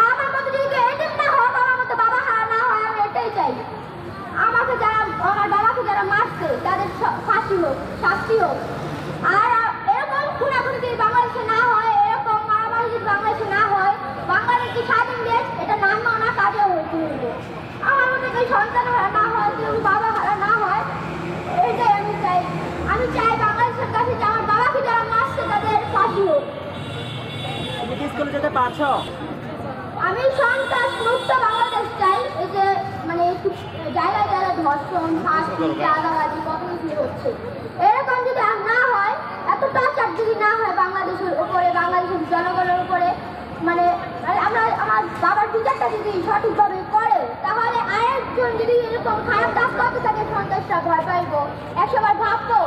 আমার মতো যদি কেউ না হোক আমার মতো বাবা হা না হয়, আমি এটাই চাই। আমাকে যারা আমার বাবাকে যারা মারছে তাদের ফাঁসি হোক, শাস্তি হোক, আর এরকম খুনাখুনি যদি বাংলাদেশে না হয়, এরকম মারামারি যদি বাংলাদেশে না হয় বাংলাদেশ কি স্বাধীন দেশ? এটা নাম না কাজেও হইতে আমার মতো কেউ সন্তান পারছ আমি সন্ত্রাস মুক্ত বাংলাদেশ চাই। এই যে মানে জায়গায় জায়গায় ধর্ষণ ফাঁসি চাঁদাবাজি কত হচ্ছে। এরকম যদি না হয় এত টাচার যদি না হয় বাংলাদেশের উপরে বাংলাদেশের জনগণের উপরে মানে মানে আমরা আমার বাবার বিচারটা যদি সঠিকভাবে করে তাহলে আরেকজন যদি এরকম খারাপ কাজ করতে থাকে সন্ত্রাসটা ভয় পাইবো। একসময় ভাববো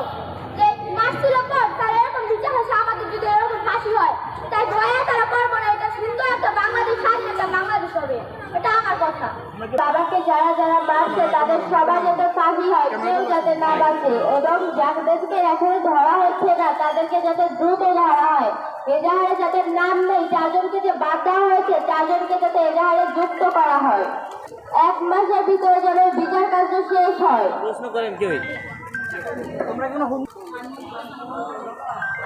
যে মারছিল পর তার এরকম বিচার হচ্ছে আমাদের যদি এরকম ফাঁসি হয় তাই ভয়ে তারা করব না এটা সুন্দর একটা বাংলাদেশ স্বাধীন একটা হবে এটা আমার কথা। বাবাকে যারা যারা মারছে তাদের সবাই যাতে ফাঁসি হয় কেউ যাতে না বাঁচে। এবং যাদেরকে এখনও ধরা হচ্ছে না তাদেরকে যাতে দ্রুত ধরা হয়। এজাহারে যাদের নাম নেই চারজনকে যে বাদ দেওয়া হয়েছে চারজনকে যাতে এজাহারে যুক্ত করা হয়। এক মাসের ভিতরে যেন বিচার কার্য শেষ হয়। প্রশ্ন করেন কেউ?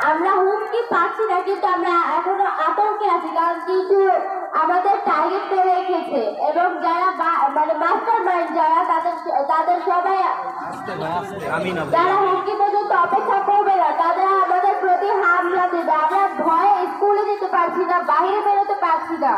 আমরা হুমকি পাচ্ছি না কিন্তু আমরা এখনও আতঙ্কে আছি কারণ কিছু আমাদের টার্গেট করে এবং যারা মানে মাস্টার মাইন্ড যারা তাদের তাদের সবাই যারা হুমকি পর্যন্ত অপেক্ষা করবে না তারা আমাদের প্রতি হামলা দেবে। আমরা ভয়ে স্কুলে যেতে পারছি না বাইরে বেরোতে পারছি না।